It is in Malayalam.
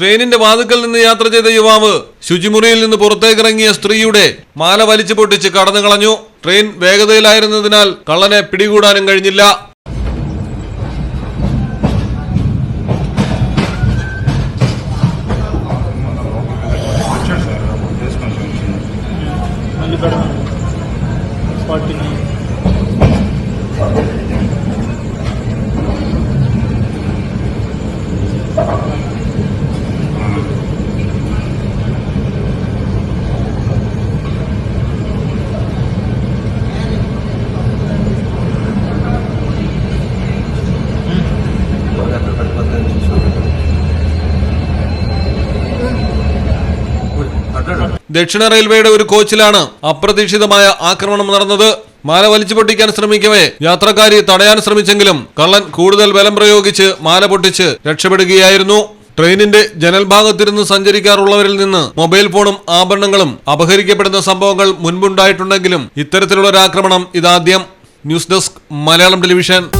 ട്രെയിനിന്റെ വാതുക്കൽ നിന്ന് യാത്ര ചെയ്ത യുവാവ് ശുചിമുറിയിൽ നിന്ന് പുറത്തേക്കിറങ്ങിയ സ്ത്രീയുടെ മാല വലിച്ചു പൊട്ടിച്ച് കടന്നു കളഞ്ഞു ട്രെയിൻ വേഗതയിലായിരുന്നതിനാൽ കള്ളനെ പിടികൂടാനും കഴിഞ്ഞില്ല Thank you. ദക്ഷിണ റെയിൽവേയുടെ ഒരു കോച്ചിലാണ് അപ്രതീക്ഷിതമായ ആക്രമണം നടന്നത്. മാല വലിച്ചു പൊട്ടിക്കാൻ ശ്രമിക്കവേ. യാത്രക്കാരി തടയാൻ ശ്രമിച്ചെങ്കിലും കള്ളൻ കൂടുതൽ ബലം പ്രയോഗിച്ച് മാല പൊട്ടിച്ച് രക്ഷപ്പെടുകയായിരുന്നു. ട്രെയിനിന്റെ ജനൽ ഭാഗത്തിരുന്ന് സഞ്ചരിക്കാറുള്ളവരിൽ നിന്ന് മൊബൈൽ ഫോണും ആഭരണങ്ങളും അപഹരിക്കപ്പെടുന്ന സംഭവങ്ങൾ മുൻപുണ്ടായിട്ടുണ്ടെങ്കിലും ഇത്തരത്തിലുള്ള ഒരു ആക്രമണം ഇതാദ്യം. News desk Malayalam television.